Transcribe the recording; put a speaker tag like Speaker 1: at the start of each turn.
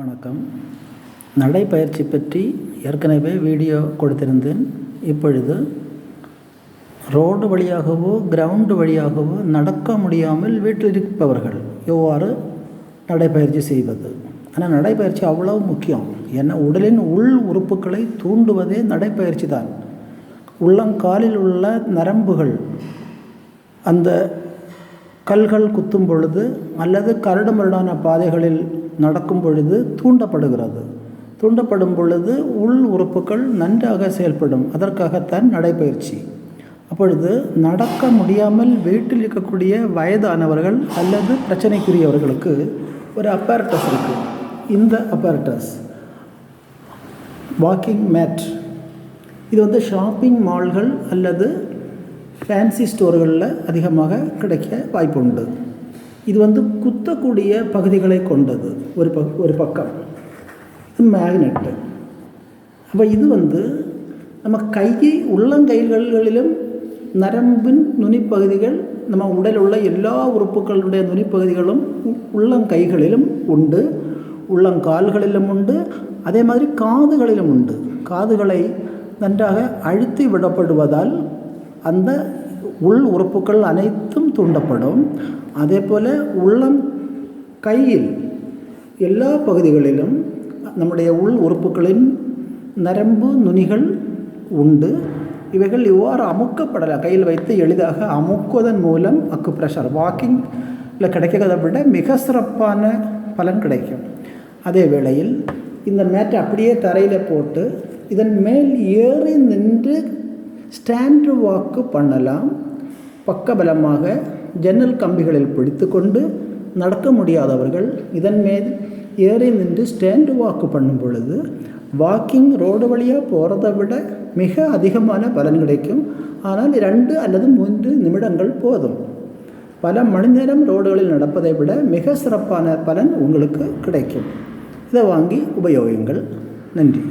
Speaker 1: வணக்கம். நடைப்பயிற்சி பற்றி ஏற்கனவே வீடியோ கொடுத்திருந்தேன். இப்பொழுது ரோடு வழியாகவோ கிரவுண்டு வழியாகவோ நடக்க முடியாமல் வீட்டில் இருப்பவர்கள் எவ்வாறு நடைப்பயிற்சி செய்வது. ஆனால் நடைப்பயிற்சி அவ்வளவு முக்கியம். ஏன்னா உடலின் உள் உறுப்புகளை தூண்டுவதே நடைப்பயிற்சி தான். உள்ளங்காலில் உள்ள நரம்புகள் அந்த கல்கள் குத்தும் பொழுது அல்லது கரடு முரடான பாதைகளில் நடக்கும் பொழுது தூண்டப்படுகிறது. தூண்டப்படும் பொழுது உள் உறுப்புகள் நன்றாக செயல்படும். அதற்காகத்தான் நடைப்பயிற்சி அப்பொழுது நடக்க முடியாமல் வீட்டில் இருக்கக்கூடிய வயதானவர்கள் அல்லது பிரச்சனைக்குரியவர்களுக்கு ஒரு அப்பாரட்டஸ் இருக்குது இந்த அப்பாரட்டஸ் வாக்கிங் மேட் இது வந்து ஷாப்பிங் மால்கள் அல்லது ஃபேன்சி ஸ்டோர்களில் அதிகமாக கிடைக்க வாய்ப்புண்டு. இது வந்து குத்தக்கூடிய பகுதிகளை கொண்டது. ஒரு பக் ஒரு பக்கம். மேக்னெட்டு அப்போ இது வந்து நம்ம கையை உள்ளங்கைகளிலும் நரம்பின் நுனிப்பகுதிகள் நம்ம உடலில் உள்ள எல்லா உறுப்புகளுடைய நுனிப்பகுதிகளும் உள்ளங்கைகளிலும் உண்டு. உள்ளங்கால்களிலும் உண்டு. அதே மாதிரி காதுகளிலும் உண்டு. காதுகளை நன்றாக அழுத்தி விடப்படுவதால் அந்த உள் உறுப்புகள் அனைத்தும் தூண்டப்படும். அதே போல் உள்ளம் கையில் எல்லா பகுதிகளிலும் நம்முடைய உள் உறுப்புகளின் நரம்பு நுனிகள் உண்டு. இவைகள் இவ்வாறு அமுக்கப்படலாம் கையில் வைத்து எளிதாக அமுக்குவதன் மூலம் அக்கு ப்ரெஷர் வாக்கிங்கில் கிடைக்கிறதை விட மிக சிறப்பான பலன் கிடைக்கும். அதே வேளையில் இந்த மேட்டை அப்படியே தரையில் போட்டு இதன் மேல் ஏறி நின்று ஸ்டாண்டு வாக்கு பண்ணலாம். பக்கபலமாக ஜன்னல் கம்பிகளில் பிடித்து கொண்டு நடக்க முடியாதவர்கள் இதன் மேல் ஏறி நின்று ஸ்டாண்டு வாக்கு பண்ணும் பொழுது வாக்கிங் ரோடு வழியாக போகிறத விட மிக அதிகமான பலன் கிடைக்கும். ஆனால் இரண்டு அல்லது மூன்று நிமிடங்கள் போதும். பல மணி நேரம் ரோடுகளில் நடப்பதை விட மிக சிறப்பான பலன் உங்களுக்கு கிடைக்கும். இதை வாங்கி உபயோகிங்கள் நன்றி.